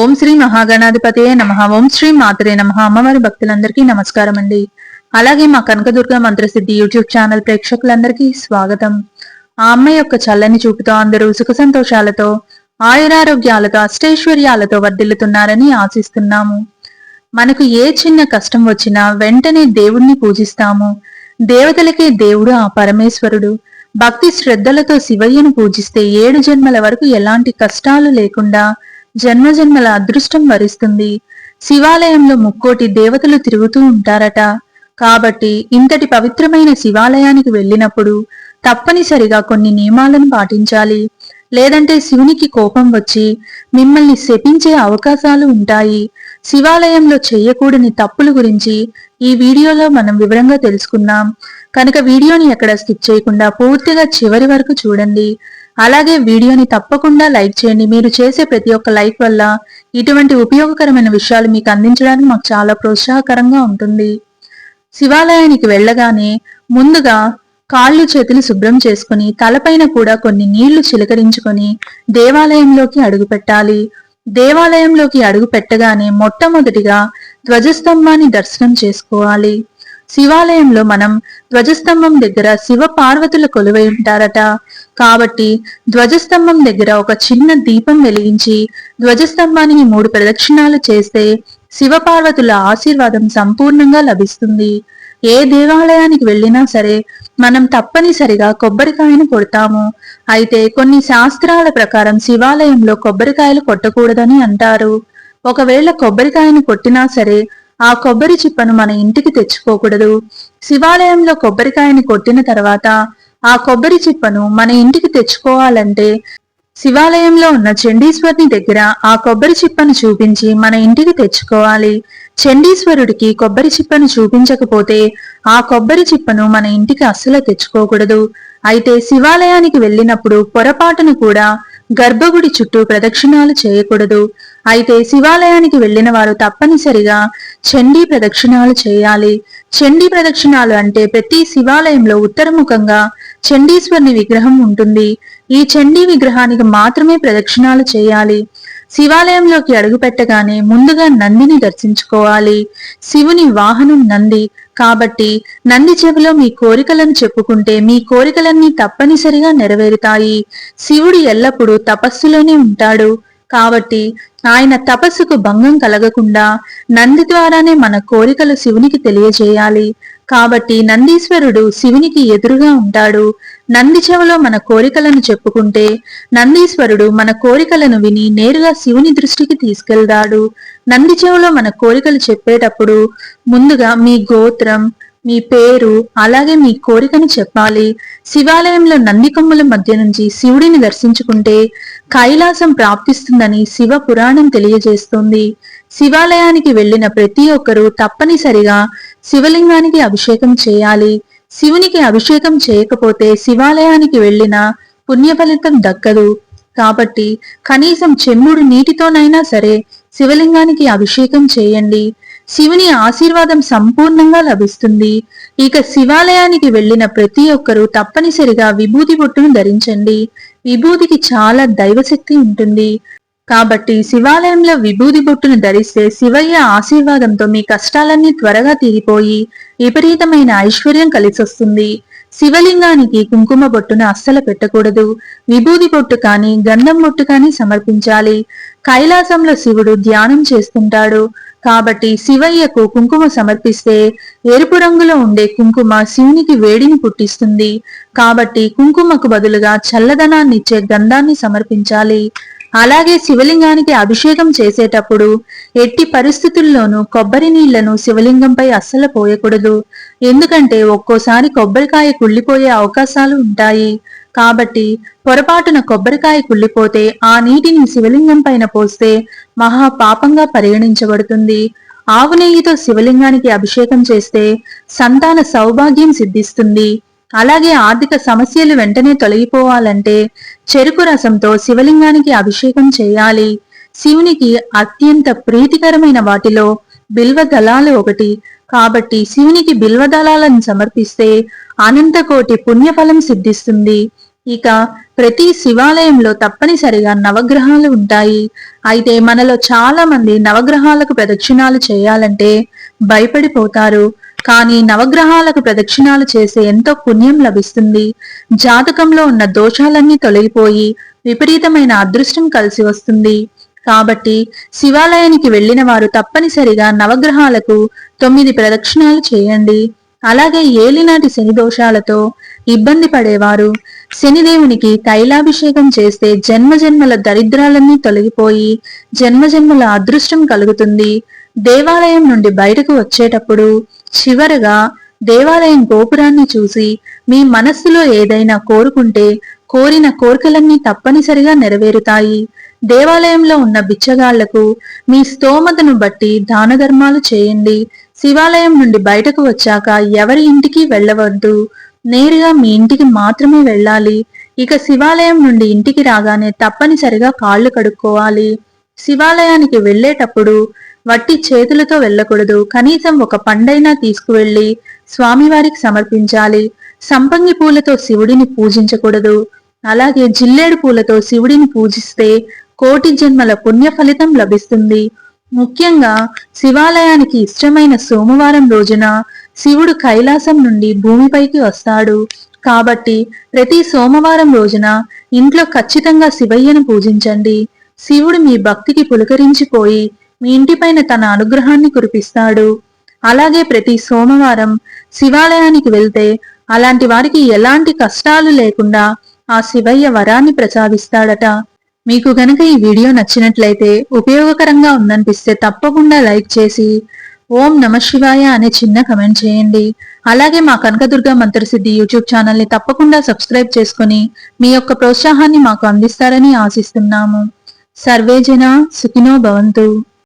ఓం శ్రీ మహాగణాధిపతియే నమ. ఓం శ్రీ మాతరే నమ. అమ్మవారి భక్తులందరికీ నమస్కారం అండి అలాగే మా కనకదుర్గ మంత్రసిద్ధి యూట్యూబ్ ఛానల్ ప్రేక్షకులందరికీ స్వాగతం. ఆ అమ్మ యొక్క చల్లని చూపుతో అందరూ సుఖ సంతోషాలతో ఆయురారోగ్యాలతో అష్టైశ్వర్యాలతో వర్ధిల్లుతున్నారని ఆశిస్తున్నాము. మనకు ఏ చిన్న కష్టం వచ్చినా వెంటనే దేవుణ్ణి పూజిస్తాము. దేవతలకే దేవుడు ఆ పరమేశ్వరుడు. భక్తి శ్రద్ధలతో శివయ్యను పూజిస్తే ఏడు జన్మల వరకు ఎలాంటి కష్టాలు లేకుండా జన్మజన్మల అదృష్టం వరిస్తుంది. శివాలయంలో ముక్కోటి దేవతలు తిరుగుతూ ఉంటారట. కాబట్టి ఇంతటి పవిత్రమైన శివాలయానికి వెళ్ళినప్పుడు తప్పనిసరిగా కొన్ని నియమాలను పాటించాలి. లేదంటే శివునికి కోపం వచ్చి మిమ్మల్ని శపించే అవకాశాలు ఉంటాయి. శివాలయంలో చేయకూడని తప్పుల గురించి ఈ వీడియోలో మనం వివరంగా తెలుసుకుందాం. కనుక వీడియోని ఎక్కడ స్కిప్ చేయకుండా పూర్తిగా చివరి వరకు చూడండి. అలాగే వీడియోని తప్పకుండా లైక్ చేయండి. మీరు చేసే ప్రతి ఒక్క లైక్ వల్ల ఇటువంటి ఉపయోగకరమైన విషయాలు మీకు అందించడానికి మాకు చాలా ప్రోత్సాహకరంగా ఉంటుంది. శివాలయానికి వెళ్ళగానే ముందుగా కాళ్ళు చేతులు శుభ్రం చేసుకుని తలపైన కూడా కొన్ని నీళ్ళు చిలకరించుకొని దేవాలయంలోకి అడుగు పెట్టాలి. దేవాలయంలోకి అడుగు పెట్టగానే మొట్టమొదటిగా ధ్వజస్తంభాన్ని దర్శనం చేసుకోవాలి. శివాలయంలో మనం ధ్వజస్తంభం దగ్గర శివ పార్వతుల కొలువై ఉంటారట. కాబట్టి ధ్వజస్తంభం దగ్గర ఒక చిన్న దీపం వెలిగించి ధ్వజస్తంభానికి మూడు ప్రదక్షిణాలు చేస్తే శివపార్వతుల ఆశీర్వాదం సంపూర్ణంగా లభిస్తుంది. ఏ దేవాలయానికి వెళ్ళినా సరే మనం తప్పనిసరిగా కొబ్బరికాయను కొడతాము. అయితే కొన్ని శాస్త్రాల ప్రకారం శివాలయంలో కొబ్బరికాయలు కొట్టకూడదని అంటారు. ఒకవేళ కొబ్బరికాయను కొట్టినా సరే ఆ కొబ్బరి చిప్పను మన ఇంటికి తెచ్చుకోకూడదు. శివాలయంలో కొబ్బరికాయని కొట్టిన తర్వాత ఆ కొబ్బరి చిప్పను మన ఇంటికి తెచ్చుకోవాలంటే శివాలయంలో ఉన్న చండీశ్వరుని దగ్గర ఆ కొబ్బరి చిప్పను చూపించి మన ఇంటికి తెచ్చుకోవాలి. చండీశ్వరుడికి కొబ్బరి చిప్పను చూపించకపోతే ఆ కొబ్బరి చిప్పను మన ఇంటికి అస్సలు తెచ్చుకోకూడదు. అయితే శివాలయానికి వెళ్ళినప్పుడు పొరపాటును కూడా గర్భగుడి చుట్టూ ప్రదక్షిణాలు చేయకూడదు. అయితే శివాలయానికి వెళ్ళిన వారు తప్పనిసరిగా చండీ ప్రదక్షిణాలు చేయాలి. చండీ ప్రదక్షిణాలు అంటే ప్రతి శివాలయంలో ఉత్తరముఖంగా చండీశ్వరుని విగ్రహం ఉంటుంది. ఈ చండీ విగ్రహానికి మాత్రమే ప్రదక్షిణాలు చేయాలి. శివాలయంలోకి అడుగుపెట్టగానే ముందుగా నందిని దర్శించుకోవాలి. శివుని వాహనం నంది కాబట్టి నంది చెవిలో మీ కోరికలను చెప్పుకుంటే మీ కోరికలన్నీ తప్పనిసరిగా నెరవేరుతాయి. శివుడు ఎల్లప్పుడూ తపస్సులోనే ఉంటాడు. కాబట్టి ఆయన తపస్సుకు భంగం కలగకుండా నంది ద్వారానే మన కోరికలు శివునికి తెలియజేయాలి. కాబట్టి నందీశ్వరుడు శివునికి ఎదురుగా ఉంటాడు. నంది చెవలో మన కోరికలను చెప్పుకుంటే నందీశ్వరుడు మన కోరికలను విని నేరుగా శివుని దృష్టికి తీసుకెళ్తాడు. నంది చెవలో మన కోరికలు చెప్పేటప్పుడు ముందుగా మీ గోత్రం మీ పేరు అలాగే మీ కోరికను చెప్పాలి. శివాలయంలో నంది కొమ్ముల మధ్య నుంచి శివుడిని దర్శించుకుంటే కైలాసం ప్రాప్తిస్తుందని శివ పురాణం తెలియజేస్తుంది. శివాలయానికి వెళ్ళిన ప్రతి ఒక్కరూ తప్పనిసరిగా శివలింగానికి అభిషేకం చేయాలి. శివునికి అభిషేకం చేయకపోతే శివాలయానికి వెళ్ళిన పుణ్యఫలితం దక్కదు. కాబట్టి కనీసం చెమ్ముడు నీటితోనైనా సరే శివలింగానికి అభిషేకం చేయండి. శివుని ఆశీర్వాదం సంపూర్ణంగా లభిస్తుంది. ఇక శివాలయానికి వెళ్ళిన ప్రతి ఒక్కరూ తప్పనిసరిగా విభూతి బొట్టును ధరించండి. విభూతికి చాలా దైవశక్తి ఉంటుంది. కాబట్టి శివాలయంలో విభూది బొట్టును ధరిస్తే శివయ్య ఆశీర్వాదంతో మీ కష్టాలన్నీ త్వరగా తీరిపోయి విపరీతమైన ఐశ్వర్యం కలిసొస్తుంది. శివలింగానికి కుంకుమ బొట్టును అస్సలు పెట్టకూడదు. విభూది బొట్టు కాని గంధం బొట్టు కాని సమర్పించాలి. కైలాసంలో శివుడు ధ్యానం చేస్తుంటాడు. కాబట్టి శివయ్యకు కుంకుమ సమర్పిస్తే ఎరుపు రంగులో ఉండే కుంకుమ శివునికి వేడిని పుట్టిస్తుంది. కాబట్టి కుంకుమకు బదులుగా చల్లదనాన్నిచ్చే గంధాన్ని సమర్పించాలి. అలాగే శివలింగానికి అభిషేకం చేసేటప్పుడు ఎట్టి పరిస్థితుల్లోనూ కొబ్బరి నీళ్ళను శివలింగంపై అస్సలు పోయకూడదు. ఎందుకంటే ఒక్కోసారి కొబ్బరికాయ కుళ్ళిపోయే అవకాశాలు ఉంటాయి. కాబట్టి పొరపాటున కొబ్బరికాయ కుళ్ళిపోతే ఆ నీటిని శివలింగం పైన పోస్తే మహా పాపంగా పరిగణించబడుతుంది. ఆవు నెయ్యితో శివలింగానికి అభిషేకం చేస్తే సంతాన సౌభాగ్యం సిద్ధిస్తుంది. అలాగే ఆర్థిక సమస్యలు వెంటనే తొలగిపోవాలంటే చెరుకు రసంతో శివలింగానికి అభిషేకం చేయాలి. శివునికి అత్యంత ప్రీతికరమైన వాటిలో బిల్వ దళాలు ఒకటి. కాబట్టి శివునికి బిల్వ దళాలను సమర్పిస్తే అనంతకోటి పుణ్యఫలం సిద్ధిస్తుంది. ఇక ప్రతి శివాలయంలో తప్పనిసరిగా నవగ్రహాలు ఉంటాయి. అయితే మనలో చాలా మంది నవగ్రహాలకు ప్రదక్షిణాలు చేయాలంటే భయపడిపోతారు. కానీ నవగ్రహాలకు ప్రదక్షిణాలు చేసే ఎంతో పుణ్యం లభిస్తుంది. జాతకంలో ఉన్న దోషాలన్నీ తొలగిపోయి విపరీతమైన అదృష్టం కలిసి వస్తుంది. కాబట్టి శివాలయానికి వెళ్ళిన వారు తప్పనిసరిగా నవగ్రహాలకు తొమ్మిది ప్రదక్షిణాలు చేయండి. అలాగే ఏలినాటి శని దోషాలతో ఇబ్బంది పడేవారు. శనిదేవునికి తైలాభిషేకం చేస్తే జన్మజన్మల దరిద్రాలన్నీ తొలగిపోయి జన్మజన్మల అదృష్టం కలుగుతుంది. దేవాలయం నుండి బయటకు వచ్చేటప్పుడు చివరగా దేవాలయం గోపురాన్ని చూసి మీ మనస్సులో ఏదైనా కోరుకుంటే కోరిన కోరికలన్నీ తప్పనిసరిగా నెరవేరుతాయి. దేవాలయంలో ఉన్న బిచ్చగాళ్ళకు మీ స్తోమతను బట్టి దాన ధర్మాలు చేయండి. శివాలయం నుండి బయటకు వచ్చాక ఎవరి ఇంటికి వెళ్ళవద్దు. నేరుగా మీ ఇంటికి మాత్రమే వెళ్ళాలి. ఇక శివాలయం నుండి ఇంటికి రాగానే తప్పనిసరిగా కాళ్ళు కడుక్కోవాలి. శివాలయానికి వెళ్ళేటప్పుడు వట్టి చేతులతో వెళ్ళకూడదు. కనీసం ఒక పండైనా తీసుకువెళ్ళి స్వామివారికి సమర్పించాలి. సంపంగి పూలతో శివుడిని పూజించకూడదు. అలాగే జిల్లేడు పూలతో శివుడిని పూజిస్తే కోటి జన్మల పుణ్య ఫలితం లభిస్తుంది. ముఖ్యంగా శివాలయానికి ఇష్టమైన సోమవారం రోజున శివుడు కైలాసం నుండి భూమిపైకి వస్తాడు. కాబట్టి ప్రతి సోమవారం రోజున ఇంట్లో ఖచ్చితంగా శివయ్యను పూజించండి. శివుడు మీ భక్తికి పులకరించిపోయి మీ ఇంటిపైన తన అనుగ్రహాన్ని కురిపిస్తాడు. అలాగే ప్రతి సోమవారం శివాలయానికి వెళ్తే అలాంటి వారికి ఎలాంటి కష్టాలు లేకుండా ఆ శివయ్య వరాన్ని ప్రసాదిస్తాడట. మీకు గనక ఈ వీడియో నచ్చినట్లయితే ఉపయోగకరంగా ఉందనిపిస్తే తప్పకుండా లైక్ చేసి ఓం నమ శివాయ అనే చిన్న కమెంట్ చేయండి. అలాగే మా కనకదుర్గ మంత్రసిద్ధి యూట్యూబ్ ఛానల్ని తప్పకుండా సబ్స్క్రైబ్ చేసుకుని మీ యొక్క ప్రోత్సాహాన్ని మాకు అందిస్తారని ఆశిస్తున్నాము. సర్వేజన సుఖినో భవంతు.